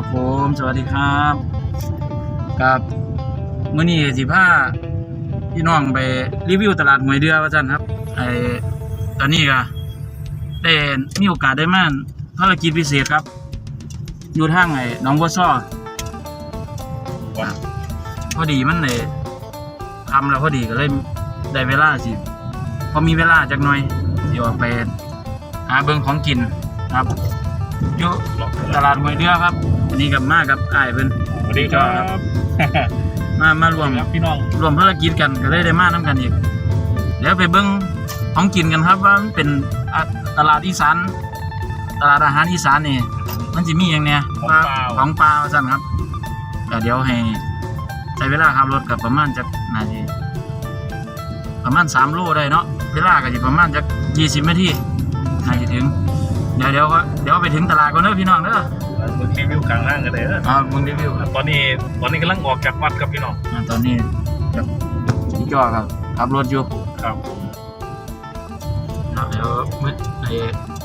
ครับผมสวัสดีครับกับมื้อนี้สิพาพี่น้องไปรีวิวตลาดหวยเดือว่าซั่นครับไอตอนนี้ก็ได้มีโอกาสได้มาภารกิจพิเศษครับ อยู่ทางไอ้หนองบัวซ้อพอดีมันได้ทำแล้วพอดีก็เลยได้เวลาสิพอมีเวลาจักหน่อยเดี๋ยวไปหาเบิ่งของกินครับอยู่ตลาดหวยเดือครับ อันนี้กับมากับอ้ายเพิ่น สวัสดีครับมามารวม ครับพี่น้องรวมภารกิจกันก็เลยได้มานํกันอีกเดี๋ยวไปเบิ่งของกินกันครับว่ามันเป็นอะตลาดอีสานตลาดอาหารอีสานนี่มันสิมีหยังเนี่ยว่าของปลาว่าซั่นครับก็เดี๋ยวให้ใช้เวลาขับรถกับประมาณจักนาทีประมาณ3โลได้เนาะเวลาก็สิประมาณจัก20นาทีน่าจะถึง เดี๋ยวเดี๋ยวก็เดี๋ยวไปถึงตลาดก่อนเด้อพี่น้องเด้อ มึงรีวิวกลางห้างกันเลยเด้ออ่ามึงรีวิวครับตอนนี้ตอนนี้กำลังออกจากวัดครับพี่น้องอ่าตอนนี้กับพี่จอครับขับรถอยู่ครับผมเดี๋ยวมืดไอ้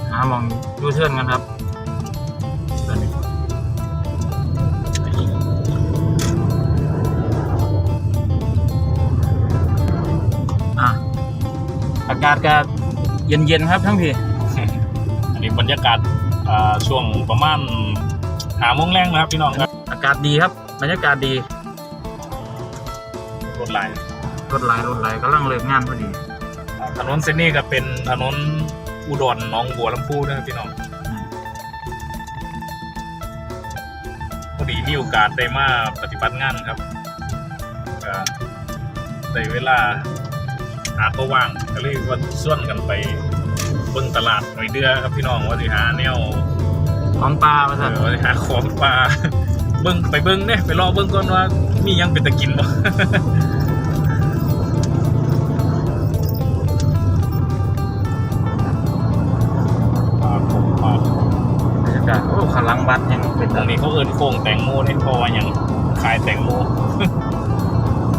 หามองยูเทิร์นกันครับตอนนี้อะอากาศก็เย็นๆครับทั้งพี่ อันนี้บรรยากาศอ่าช่วงประมาณ หาโมงแรงนะครับพี่น้องครับอากาศดีครับบรรยากาศดีรถไหลรถไหลรถไหลกำลังเลิกงานพอดี ถนนเส้นนี้ก็เป็นถนนอุดรหนองบัวลำพูนะครับพี่น้องพอดีมีโอกาสได้มาปฏิบัติงานครับก็ได้เวลาหาตัวว่างก็เลยว่าส่วนกันไปเบิ่งตลาดหน่อยเดือครับพี่น้องว่าสิหาแนว ของปลาประเอสันอว่าสิหาของปลาเบิ่งไปเบิ่งเนี่ยไปรอเบิ่งก่อนว่ามีหยังเป็นตะกินบ่ปลาผมปลาบรรยากาศโอ้ขันหลังวัดยังเป็นตรงนี้เขาเอิ้นโค้งแตงโมเนี่ยเพราะว่าหยังขายแตงโม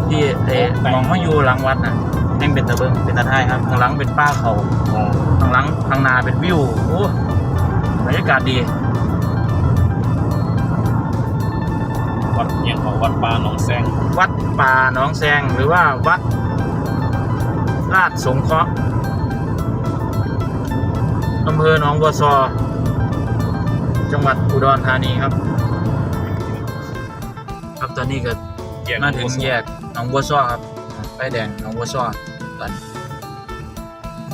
ที่เอ๊ะมองมาอยู่หลังวัดน่ะยังเป็นตะเบิงเป็นตะไทยครับข้างหลังเป็นป้าเขาข้างหลังข้างหน้าเป็นวิวโอ้บรรยากาศดี วัดเอียงของวัดปลาหนองแซงวัดป่าหนองแซงหรือว่าวัดราชสงเคราะห์อำเภอหนองบัวซอ จังหวัดอุดรธานีครับ ครับตอนนี้ก็แยกมาถึงแยกหนองบัวซ้อครับไฟแดงหนองบัวซ้อตอนนี้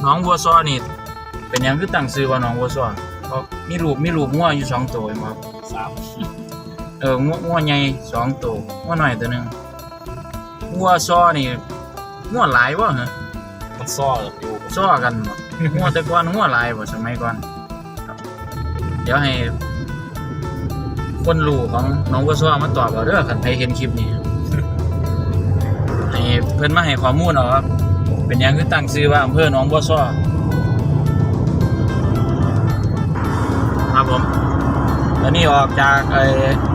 หนองบัวซ้อนี่เป็นหยังคือตั้งชื่อว่าหนองบัวซ้อเพราะมีรูปมีรูปงัวอยู่สองตัวเห็นบ่ครับสาม เอองัวงัวใหญ่สองตัวงัวน้อยตัวหนึงงัวซ้อนี่งัวหลายบ่ฮะมันซ้ออยู่ซ้อกันบ่ งัวแต่ก่อนงัวหลายบ่สมัยก่อนครับเดี๋ยวให้ คนรู้ของหนองบัวซ้อมาตอบเอาเด้อคันใครเห็นคลิปนี้ ให้เพื่อนมาให้ข้อมูลเอาครับเป็นหยังคือตั้งชื่อว่าอำเภอหนองบัวซ้อ อนนี้ออกจากไอ้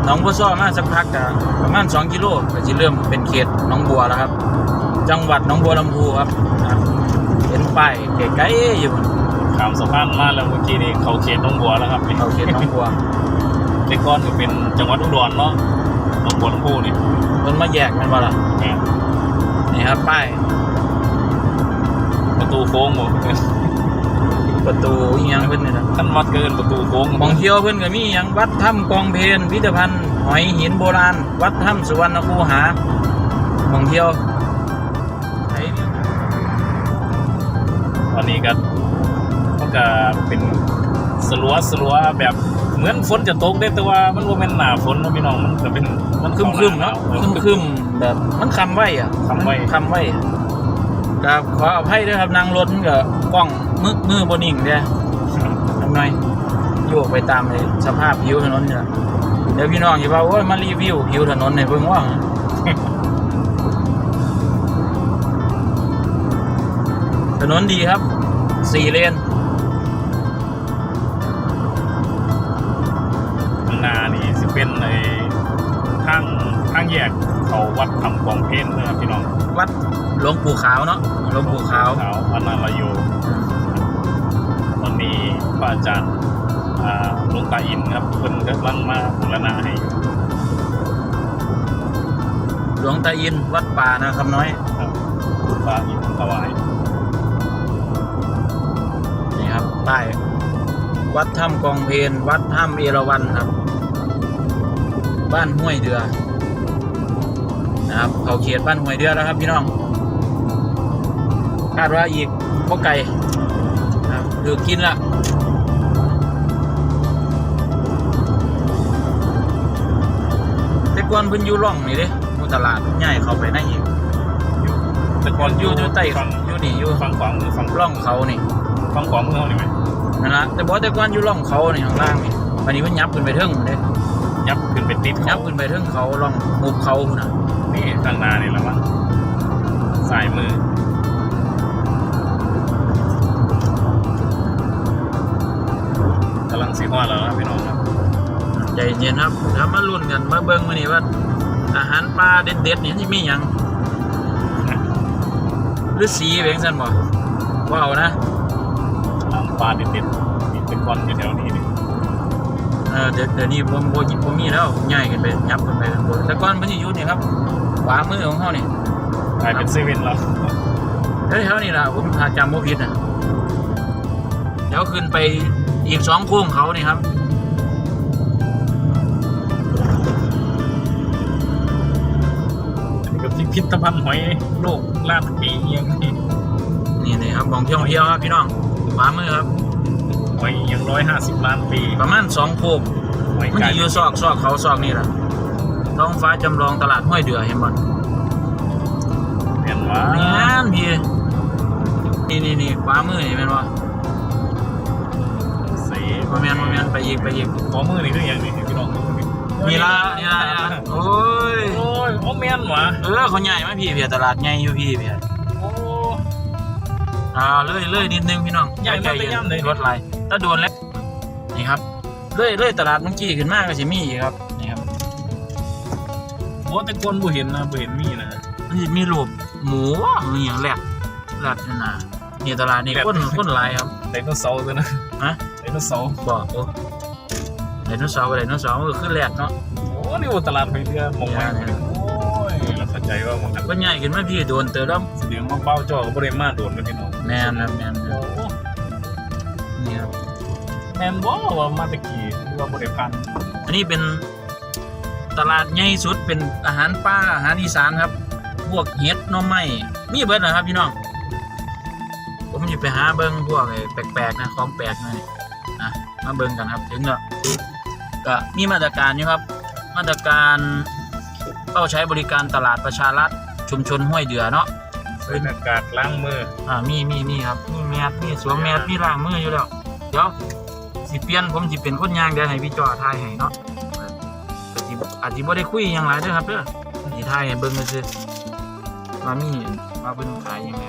หนองบัวซ้อมาสักพักก็ประมาณ2กิโลก็จะเริ่มเป็นเขตหนองบัวแล้วครับ จังหวัดหนองบัวลำพูครับครับเห็นป้ายไกลๆอยู่ขามสะพานมาแล้วเมื่อกี้นี่เขาเขตหนองบัวแล้วครับนี่เขาเขตหนองบัวแต่ก่อนก็เป็นจังหวัดอุดรเนาะหนองบัวลำพูนี่เพิ่นมาแยกกันบ่ล่ะแหม่นี่ครับป้ายประตูโค้งบ่ ประตูอีหยังเพิ่นนี่นะท่านวัดเกินประตูโค้งหมองเที่ยวเพิ่นก็มีหยังวัดถ้ำกองเพนพิพิธภัณฑ์หอยหินโบราณ วัดถ้ำสุวรรณคูหาหมองเที่ยวไอ้นี่วันนี้ก็มันก็เป็นสลัวสลัวแบบเหมือนฝนจะตกได้แต่ว่ามันบ่แม่นหน้าฝนเนาะพี่น้องมันก็เป็นมันครึมครึมๆเนาะครึมครึมๆแบบมันคำไว้อะคำไว้มันคำไว้ ครับขออภัยด้วยครับนางรถมันก็กล้องมือมือบนิ่งเด้อทำไงโยกไปตามไอ้สภาพผิวถนนเนี่แหละเดี๋ยวพี่น้องอย่าว่าโอ้ยมารีวิวผิวถนนในเพิ่งว่างถนนดีครับสี่เลนข้างหน้านี่สิเป็นไอ้าง ทางแยกเขาวัดทำกองเพนนะครับพี่น้องวัดหลวงปู่ขาวเนาะหลวงปู่ขาวขาววันนาลาโยวันนี้พระอาจารย์อ่าลงตาอินครับเพิ่นกำลังมาบูรณะให้อยู่หลวงตาอินวัดป่านะคำน้อยครับตาอินถวายนี่ครับป้ายวัดถ้ำกองเพนวัดถ้ำเอราวัณครับ บ้านห้วยเดือ นะครับเขาเขียนบ้านห้วยเดือแล้วครับพี่น้องคาดว่าอีกพวกไก่นะครับคือกินละแต่ก่อนเพิ่นอยู่ร่องนี่เด้หมู่ตลาดใหญ่เข้าไปในอีกอยู่แต่ก่อนอยู่อยู่ใต้ฝั่งอยู่นี่อยู่ฝั่งขวามือฝั่งร่องเขานี่ฝั่งขวามือเขานี่ไหมนั่นละแต่บอกแต่ก่อนอยู่ร่องเขานี่ข้างล่างนี่วันนี้มันยับขึ้นไปเทิงเด้ยับขึ้นไปติดยัเขาบขึ้นไปเทิงเขาร่องหุบเขาพุ่นน่ะ นี่ทางหนานี่แหละมั้งสายมือกำลังสี hoa แล้วนะพี่น้องครับใจเย็นครับถ้ามาลุ้นกันมาเบิ่งมื้อนี้ว่า อาหารปลาเด็ดๆนี่สิมีหยังหรือสีเป็นซั่นบ่ว้าวนะทางปลาเด็ดๆนี่เป็นก้อนอยู่แถวนี้นี่ เออเดี๋ยวเดี๋ยวนี้ผมบ่บ่มีแล้วใหญ่ขึ้นไปยับขึ้นไปข้างบนแต่ก่อนมันสิอยู่นี่ครับขวามือของเฮานี่กลายเป็นเซเว่นแล้วเฮ้ยเท่านี้ล่ะผมถ้าจำบ่ผิดน่ะเดี๋ยวขึ้นไปอีกสองโค้งเขานี่ครับอันนี้ก็พิพิธภัณฑ์หอยโลกล้านปีเอียงนี่นี่นี่ครับของท่องเที่ยวครับพี่น้องขวามือครับ หอยเอียงร้อยห้าสิบล้านปีประมาณสองโคกหอยมันกลาจะยอยู่ซอกซอกเขาซอกนี่แหละท้องฟ้าจำลองตลาดห้วยเดือเห็นบ่เห็นว่านี่งามพี่นี่นี่นี่ขวามือนี่เป็นว่าสีบ่แม่นบ่แม่นไปอีกไปอีกขอมือนี่คืออย่างนี้พี่น้องนี่ละนี่ละนี่ละโอ้ยโอ้ยโอ้แม่นหวะเออเขาใหญ่ไหมพี่เพียตลาดใหญ่อยู่พี่เพียโอ้อ่าเลยเลยนิดนึงพี่น้องใหญ่มากเลยย่ำเลยรถไหลถ้าโดนแล้วนี่ครับเลยเลยตลาดเมื่อกี้ขึ้นมาก็สิมีอีกครับนี่ครับโหแต่คนบ่เห็นนะบ่เห็นมีนะมันสิมีรูปหมูมีอย่างแรกแรกนี่นะนี่ตลาดนี่คนคนหลายครับไดโนเสาร์ตัวนะฮะไดโนเสาร์บอกโอ้ไดโนเสาร์ไดโนเสาร์มันก็ขึ้นแรกเนาะโอ้นี่ว่าตลาดหอยเรือมองไปโอ้ยเราเข้าใจว่ามันก็ใหญ่ขึ้นมาพี่โดนเติมแล้วเสียงมาเป้าจ่อก็บ่ได้มาโดนกันพี่น้อง แมนครับแมนครับโอ้นี่ครับแมนบ่ว่ามาตะกี้หรือว่าบ่ได้พันอันนี้เป็นตลาดใหญ่สุดเป็นอาหารป่าอาหารอีสานครับ พวกเห็ดหน่อไม้มีเบิดนะครับพี่น้อง ผมจะไปหาเบิ้งพวกไอ้แปลกๆนะของแปลกหน่อยนะมาเบิ้งกันครับถึงแล้วก็มีมาตรการอยู่ครับ มาตรการเข้าใช้บริการตลาดประชารัฐชุมชนห้วยเดือเนาะ ใส่หน้ากากล้างมืออ่ามีมีมีครับมีแมสมีสวมแมสมีล้างมืออยู่แล้วเดี๋ยวสิเปลี่ยนผมสิเป็นคนยางเดี๋ยวให้พี่จอทายให้เนาะก็สิอาจสิบ่ได้คุยหยังหลายเด้อครับเด้อสิทายให้เบิ่งซื่อๆว่ามีว่าเพิ่นขายหยังไง